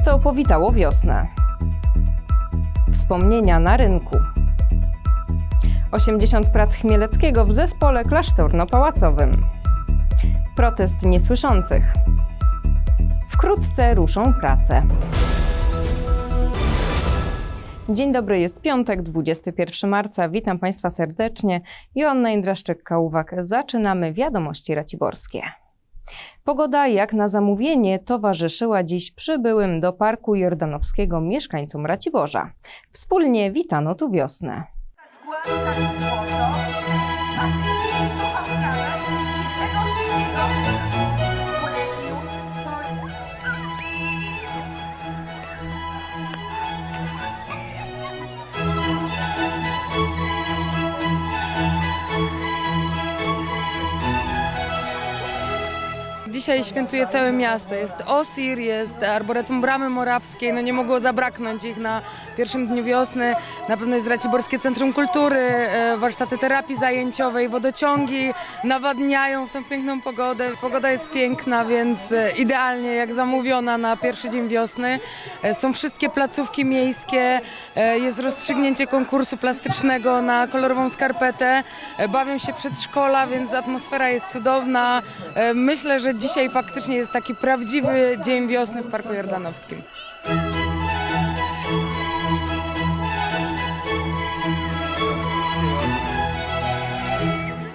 Miasto powitało wiosnę. Wspomnienia na rynku. 80 prac Chmieleckiego w zespole klasztorno-pałacowym. Protest niesłyszących. Wkrótce ruszą prace. Dzień dobry, jest piątek, 21 marca. Witam Państwa serdecznie. Joanna Indraszczyk-Kałówak. Zaczynamy wiadomości raciborskie. Pogoda jak na zamówienie towarzyszyła dziś przybyłym do Parku Jordanowskiego mieszkańcom Raciborza. Wspólnie witano tu wiosnę. Dzisiaj świętuje całe miasto. Jest Osir, jest Arboretum Bramy Morawskiej. No nie mogło zabraknąć ich na pierwszym dniu wiosny. Na pewno jest Raciborskie Centrum Kultury, e, warsztaty terapii zajęciowej, wodociągi nawadniają w tą piękną pogodę. Pogoda jest piękna, więc e, idealnie jak zamówiona na pierwszy dzień wiosny. E, Są wszystkie placówki miejskie, jest rozstrzygnięcie konkursu plastycznego na kolorową skarpetę. Bawią się przedszkola, więc atmosfera jest cudowna. Myślę, że dzisiaj faktycznie jest taki prawdziwy dzień wiosny w Parku Jordanowskim.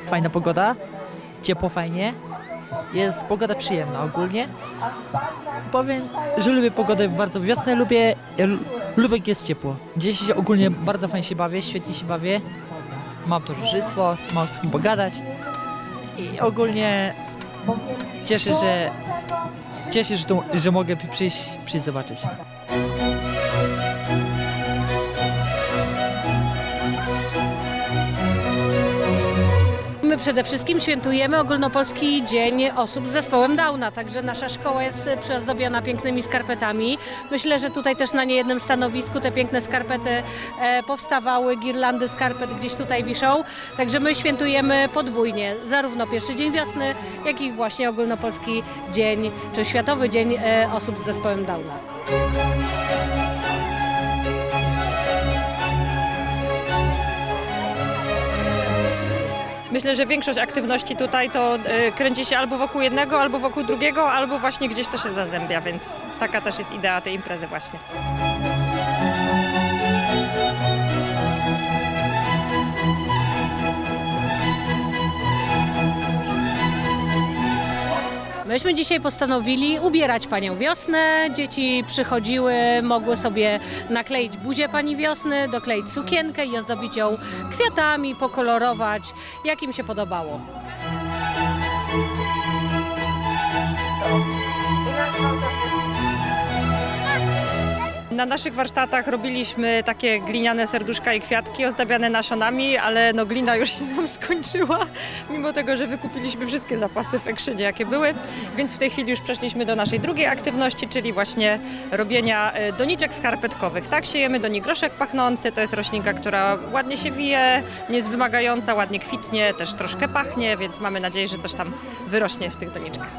Fajna pogoda, ciepło fajnie, jest pogoda przyjemna ogólnie. Powiem, że lubię pogodę bardzo wiosnę, lubię, lubię jak jest ciepło. Dziś ogólnie bardzo fajnie się bawię, świetnie się bawię. Mam towarzystwo, mam z kim pogadać i ogólnie cieszę, że cieszę, że, to, że mogę przyjść, przyjść zobaczyć. Przede wszystkim świętujemy ogólnopolski Dzień Osób z Zespołem Downa, także nasza szkoła jest przyozdobiona pięknymi skarpetami. Myślę, że tutaj też na niejednym stanowisku te piękne skarpety e, powstawały, girlandy skarpet gdzieś tutaj wiszą. Także my świętujemy podwójnie, zarówno pierwszy dzień wiosny, jak i właśnie ogólnopolski dzień, czy Światowy Dzień e, Osób z Zespołem Downa. Myślę, że większość aktywności tutaj to e, kręci się albo wokół jednego, albo wokół drugiego, albo właśnie gdzieś to się zazębia, więc taka też jest idea tej imprezy właśnie. Myśmy dzisiaj postanowili ubierać Panią Wiosnę. Dzieci przychodziły, mogły sobie nakleić buzię Pani Wiosny, dokleić sukienkę i ozdobić ją kwiatami, pokolorować, jak im się podobało. Na naszych warsztatach robiliśmy takie gliniane serduszka i kwiatki ozdabiane nasionami, ale no glina już się nam skończyła, mimo tego, że wykupiliśmy wszystkie zapasy w Ekrzynie, jakie były, więc w tej chwili już przeszliśmy do naszej drugiej aktywności, czyli właśnie robienia e, doniczek skarpetkowych. Tak, siejemy do nich groszek pachnący, to jest roślinka, która ładnie się wije, nie jest wymagająca, ładnie kwitnie, też troszkę pachnie, więc mamy nadzieję, że coś tam wyrośnie w tych doniczkach.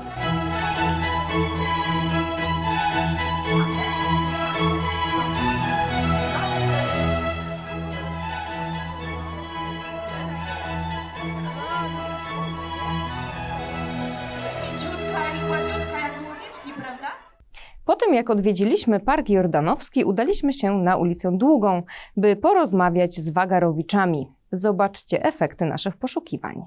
Po tym, jak odwiedziliśmy Park Jordanowski, udaliśmy się na ulicę Długą, by porozmawiać z Wagarowiczami. Zobaczcie efekty naszych poszukiwań.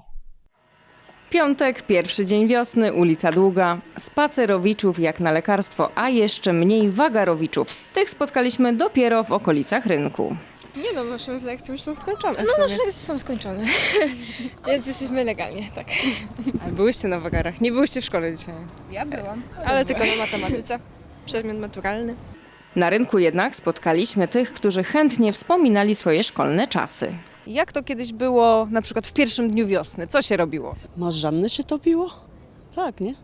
Piątek, pierwszy dzień wiosny, ulica Długa. Spacerowiczów jak na lekarstwo, a jeszcze mniej wagarowiczów. Tych spotkaliśmy dopiero w okolicach rynku. Nie no, nasze lekcje już są skończone No nasze lekcje są skończone, więc jesteśmy legalnie, tak. Ale byłyście na wagarach, nie byłyście w szkole dzisiaj. Ja byłam, ale tylko na matematyce. Przedmiot maturalny. Na rynku jednak spotkaliśmy tych, którzy chętnie wspominali swoje szkolne czasy. Jak to kiedyś było na przykład w pierwszym dniu wiosny? Co się robiło? Marzanny się topiło? Tak, nie?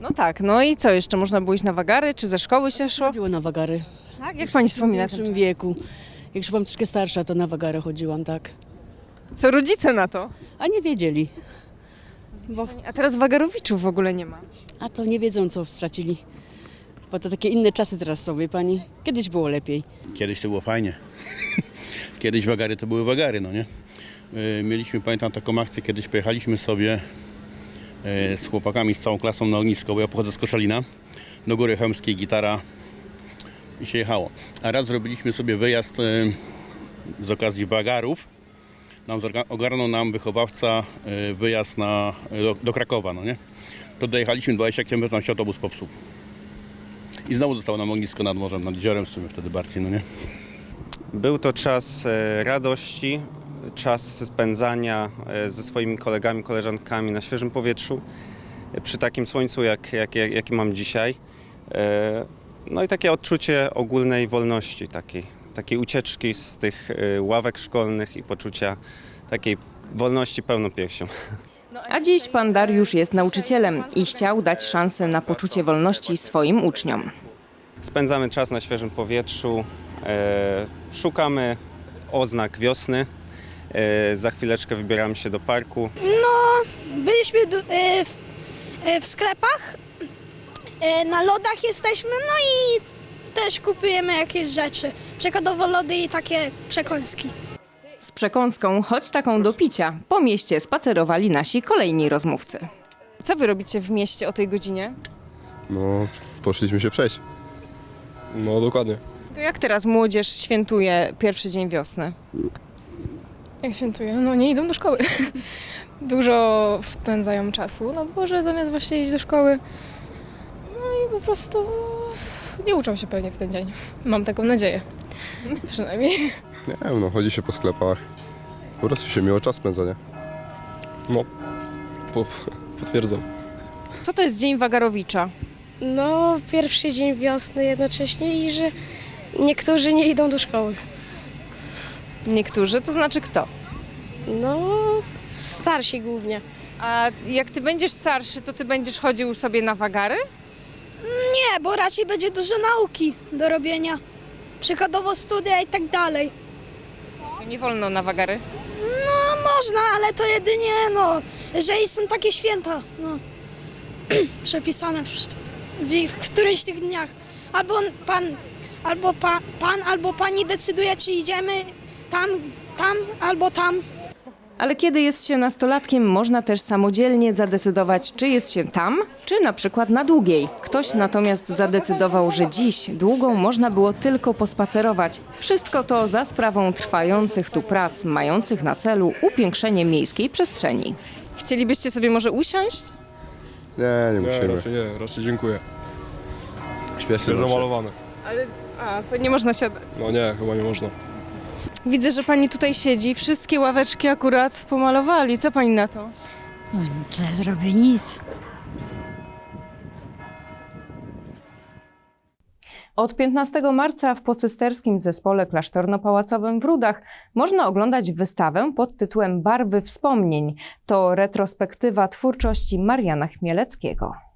No tak, no i co jeszcze? Można było iść na wagary, czy ze szkoły się szło? Chodziło na wagary. Tak, jak pani W wspomina ten pierwszym czas? wieku. Jak już byłam troszkę starsza, to na wagary chodziłam, tak. Co rodzice na to? A nie wiedzieli. A teraz wagarowiczów w ogóle nie ma. A to nie wiedzą, co stracili. Bo to takie inne czasy teraz są, wie pani. Kiedyś było lepiej. Kiedyś to było fajnie. Kiedyś wagary to były wagary, no nie? Yy, Mieliśmy, pamiętam taką akcję, kiedyś pojechaliśmy sobie yy, z chłopakami, z całą klasą na ognisko, bo ja pochodzę z Koszalina, do Góry Chełmskiej, gitara i się jechało. A raz zrobiliśmy sobie wyjazd yy, z okazji wagarów. Nam ogarnął nam wychowawca wyjazd na, do, do Krakowa, no nie? To dojechaliśmy 20 km, tam się autobus popsuł. I znowu zostało nam ognisko nad morzem, nad jeziorem w sumie wtedy bardziej, no nie? Był to czas e, radości, czas spędzania e, ze swoimi kolegami, koleżankami na świeżym powietrzu, e, przy takim słońcu, jak, jak, jak, jakie mam dzisiaj. No i takie odczucie ogólnej wolności, takiej, takiej ucieczki z tych ławek szkolnych i poczucia takiej wolności pełną piersią. A dziś pan Dariusz jest nauczycielem i chciał dać szansę na poczucie wolności swoim uczniom. Spędzamy czas na świeżym powietrzu, e, szukamy oznak wiosny. E, za chwileczkę wybieramy się do parku. Byliśmy du- e, w, w sklepach, na lodach jesteśmy, no i też kupujemy jakieś rzeczy. Przykładowo lody i takie przekąski. Z przekąską, choć taką do picia, po mieście spacerowali nasi kolejni rozmówcy. Co wy robicie w mieście o tej godzinie? No, poszliśmy się przejść. No, dokładnie. To jak teraz młodzież świętuje pierwszy dzień wiosny? Jak świętują? No nie idą do szkoły. Dużo spędzają czasu na dworze zamiast właśnie iść do szkoły. No i po prostu nie uczą się pewnie w ten dzień. Mam taką nadzieję. Przynajmniej. Nie wiem, no, chodzi się po sklepach. Po prostu się miło czas spędza, nie? No, potwierdzam. Co to jest Dzień Wagarowicza? No, pierwszy dzień wiosny jednocześnie i że niektórzy nie idą do szkoły. Niektórzy, to znaczy kto? No, starsi głównie. A jak ty będziesz starszy, to ty będziesz chodził sobie na wagary? Nie, bo raczej będzie dużo nauki do robienia. Przykładowo studia i tak dalej. Nie wolno na wagary. No można, ale to jedynie, no, jeżeli są takie święta, no, przepisane w, w, w którychś tych dniach. Albo pan, albo pa, pan, albo pani decyduje, czy idziemy tam, tam, albo tam. Ale kiedy jest się nastolatkiem, można też samodzielnie zadecydować, czy jest się tam, czy na przykład na długiej. Ktoś natomiast zadecydował, że dziś długą można było tylko pospacerować. Wszystko to za sprawą trwających tu prac, mających na celu upiększenie miejskiej przestrzeni. Chcielibyście sobie może usiąść? Nie, nie musimy. raczej nie, raczej dziękuję. Śpiesznie Jest zawsze. zamalowane. Ale a, to nie można siadać. No nie, chyba nie można. Widzę, że pani tutaj siedzi. Wszystkie ławeczki akurat pomalowali. Co pani na to? Nie zrobię nic. Od 15 marca w pocysterskim zespole klasztorno-pałacowym w Rudach można oglądać wystawę pod tytułem Barwy wspomnień. To retrospektywa twórczości Mariana Chmieleckiego.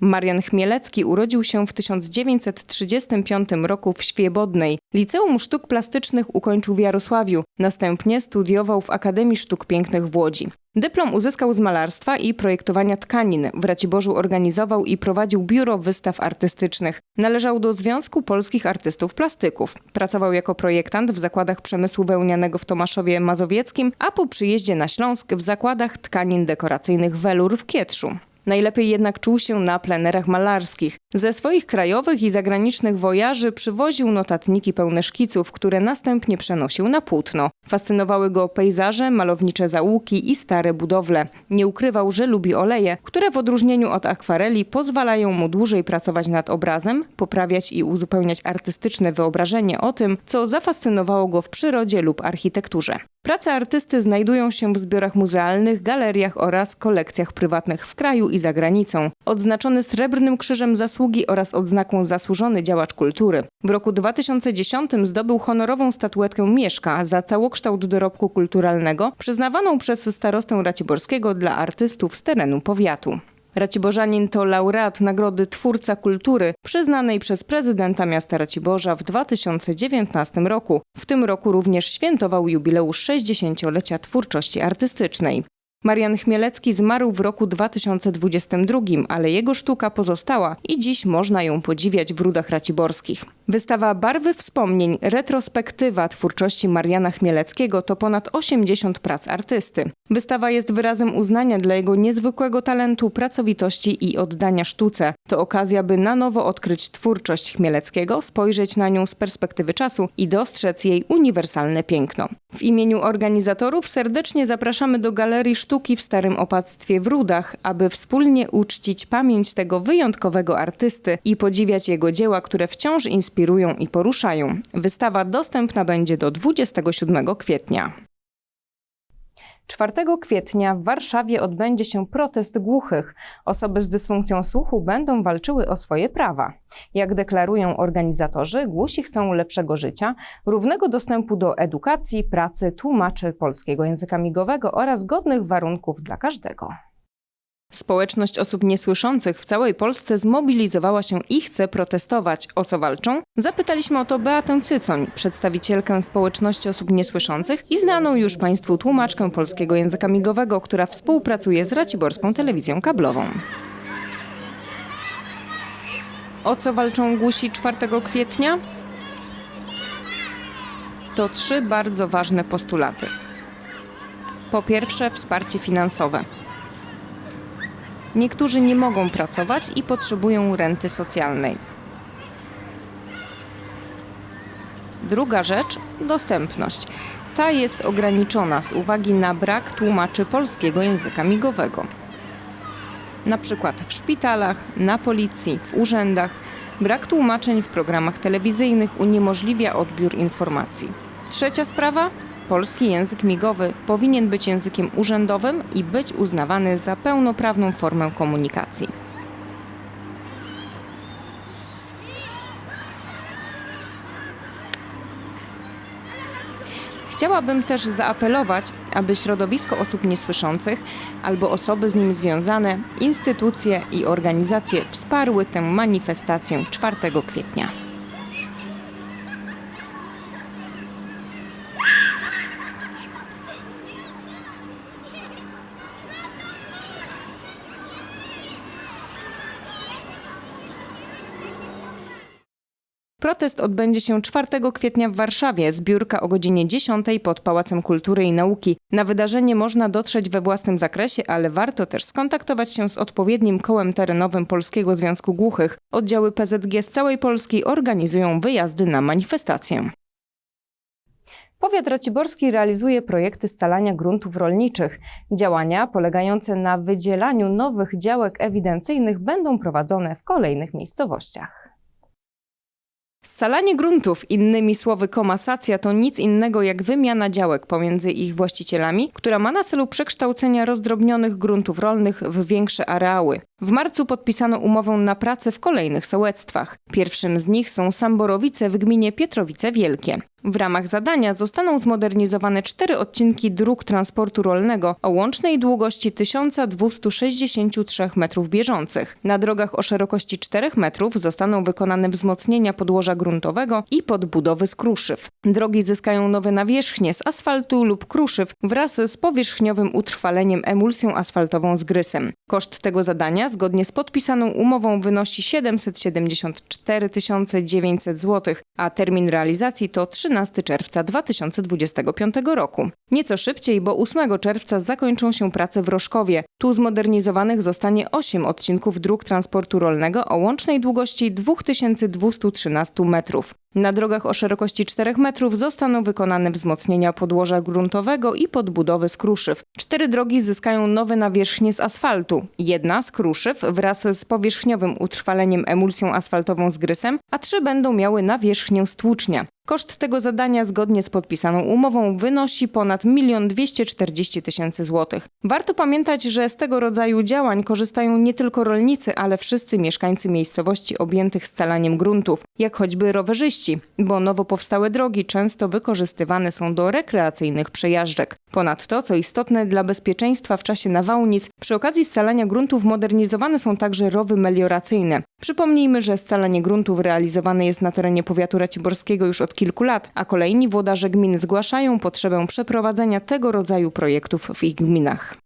Marian Chmielecki urodził się w 1935 roku w Świebodnej. Liceum Sztuk Plastycznych ukończył w Jarosławiu. Następnie studiował w Akademii Sztuk Pięknych w Łodzi. Dyplom uzyskał z malarstwa i projektowania tkanin. W Raciborzu organizował i prowadził biuro wystaw artystycznych. Należał do Związku Polskich Artystów Plastyków. Pracował jako projektant w zakładach przemysłu wełnianego w Tomaszowie Mazowieckim, a po przyjeździe na Śląsk w zakładach tkanin dekoracyjnych Welur w Kietrzu. Najlepiej jednak czuł się na plenerach malarskich. Ze swoich krajowych i zagranicznych wojaży przywoził notatniki pełne szkiców, które następnie przenosił na płótno. Fascynowały go pejzaże, malownicze zaułki i stare budowle. Nie ukrywał, że lubi oleje, które w odróżnieniu od akwareli pozwalają mu dłużej pracować nad obrazem, poprawiać i uzupełniać artystyczne wyobrażenie o tym, co zafascynowało go w przyrodzie lub architekturze. Prace artysty znajdują się w zbiorach muzealnych, galeriach oraz kolekcjach prywatnych w kraju i za granicą. Odznaczony Srebrnym Krzyżem Zasługi oraz odznaką Zasłużony Działacz Kultury. W roku 2010 zdobył honorową statuetkę Mieszka za całokształt dorobku kulturalnego przyznawaną przez starostę Raciborskiego dla artystów z terenu powiatu. Raciborzanin to laureat Nagrody Twórca Kultury, przyznanej przez prezydenta miasta Raciborza w 2019 roku. W tym roku również świętował jubileusz 60-lecia twórczości artystycznej. Marian Chmielecki zmarł w roku 2022, ale jego sztuka pozostała i dziś można ją podziwiać w Rudach Raciborskich. Wystawa Barwy Wspomnień, retrospektywa twórczości Mariana Chmieleckiego to ponad 80 prac artysty. Wystawa jest wyrazem uznania dla jego niezwykłego talentu, pracowitości i oddania sztuce. To okazja, by na nowo odkryć twórczość Chmieleckiego, spojrzeć na nią z perspektywy czasu i dostrzec jej uniwersalne piękno. W imieniu organizatorów serdecznie zapraszamy do Galerii Sztuki w Starym Opactwie w Rudach, aby wspólnie uczcić pamięć tego wyjątkowego artysty i podziwiać jego dzieła, które wciąż inspirują i poruszają. Wystawa dostępna będzie do 27 kwietnia. 4 kwietnia w Warszawie odbędzie się protest głuchych. Osoby z dysfunkcją słuchu będą walczyły o swoje prawa. Jak deklarują organizatorzy, głusi chcą lepszego życia, równego dostępu do edukacji, pracy, tłumaczy polskiego języka migowego oraz godnych warunków dla każdego. Społeczność osób niesłyszących w całej Polsce zmobilizowała się i chce protestować. O co walczą? Zapytaliśmy o to Beatę Cycoń, przedstawicielkę społeczności osób niesłyszących i znaną już Państwu tłumaczkę polskiego języka migowego, która współpracuje z Raciborską Telewizją Kablową. O co walczą głusi 4 kwietnia? To trzy bardzo ważne postulaty. Po pierwsze, wsparcie finansowe. Niektórzy nie mogą pracować i potrzebują renty socjalnej. Druga rzecz dostępność. Ta jest ograniczona z uwagi na brak tłumaczy polskiego języka migowego. Na przykład w szpitalach, na policji, w urzędach, brak tłumaczeń w programach telewizyjnych uniemożliwia odbiór informacji. Trzecia sprawa Polski język migowy powinien być językiem urzędowym i być uznawany za pełnoprawną formę komunikacji. Chciałabym też zaapelować, aby środowisko osób niesłyszących albo osoby z nim związane, instytucje i organizacje wsparły tę manifestację 4 kwietnia. Protest odbędzie się 4 kwietnia w Warszawie, zbiórka o godzinie 10 pod Pałacem Kultury i Nauki. Na wydarzenie można dotrzeć we własnym zakresie, ale warto też skontaktować się z odpowiednim kołem terenowym Polskiego Związku Głuchych. Oddziały PZG z całej Polski organizują wyjazdy na manifestację. Powiat Raciborski realizuje projekty scalania gruntów rolniczych. Działania polegające na wydzielaniu nowych działek ewidencyjnych będą prowadzone w kolejnych miejscowościach. Scalanie gruntów, innymi słowy komasacja, to nic innego jak wymiana działek pomiędzy ich właścicielami, która ma na celu przekształcenia rozdrobnionych gruntów rolnych w większe areały. W marcu podpisano umowę na pracę w kolejnych sołectwach. Pierwszym z nich są Samborowice w gminie Pietrowice Wielkie. W ramach zadania zostaną zmodernizowane cztery odcinki dróg transportu rolnego o łącznej długości 1263 metrów bieżących. Na drogach o szerokości 4 metrów zostaną wykonane wzmocnienia podłoża gruntowego i podbudowy z kruszyw. Drogi zyskają nowe nawierzchnie z asfaltu lub kruszyw wraz z powierzchniowym utrwaleniem emulsją asfaltową z grysem. Koszt tego zadania zgodnie z podpisaną umową wynosi 774 900 zł, a termin realizacji to 13 czerwca 2025 roku. Nieco szybciej, bo 8 czerwca zakończą się prace w Roszkowie. Tu zmodernizowanych zostanie 8 odcinków dróg transportu rolnego o łącznej długości 2213 metrów. Na drogach o szerokości 4 metrów zostaną wykonane wzmocnienia podłoża gruntowego i podbudowy z kruszyw. Cztery drogi zyskają nowe nawierzchnie z asfaltu. Jedna z kruszyw wraz z powierzchniowym utrwaleniem emulsją asfaltową z grysem, a trzy będą miały nawierzchnię stłucznia. Koszt tego zadania zgodnie z podpisaną umową wynosi ponad 1 240 tysięcy złotych. Warto pamiętać, że z tego rodzaju działań korzystają nie tylko rolnicy, ale wszyscy mieszkańcy miejscowości objętych scalaniem gruntów, jak choćby rowerzyści, bo nowo powstałe drogi często wykorzystywane są do rekreacyjnych przejażdżek. Ponadto, co istotne dla bezpieczeństwa w czasie nawałnic, przy okazji scalania gruntów modernizowane są także rowy melioracyjne. Przypomnijmy, że scalanie gruntów realizowane jest na terenie powiatu raciborskiego już od kilku lat, a kolejni włodarze gmin zgłaszają potrzebę przeprowadzenia tego rodzaju projektów w ich gminach.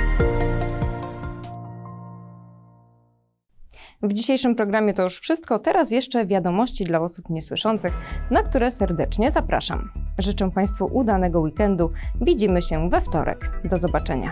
W dzisiejszym programie to już wszystko. Teraz jeszcze wiadomości dla osób niesłyszących, na które serdecznie zapraszam. Życzę Państwu udanego weekendu. Widzimy się we wtorek. Do zobaczenia.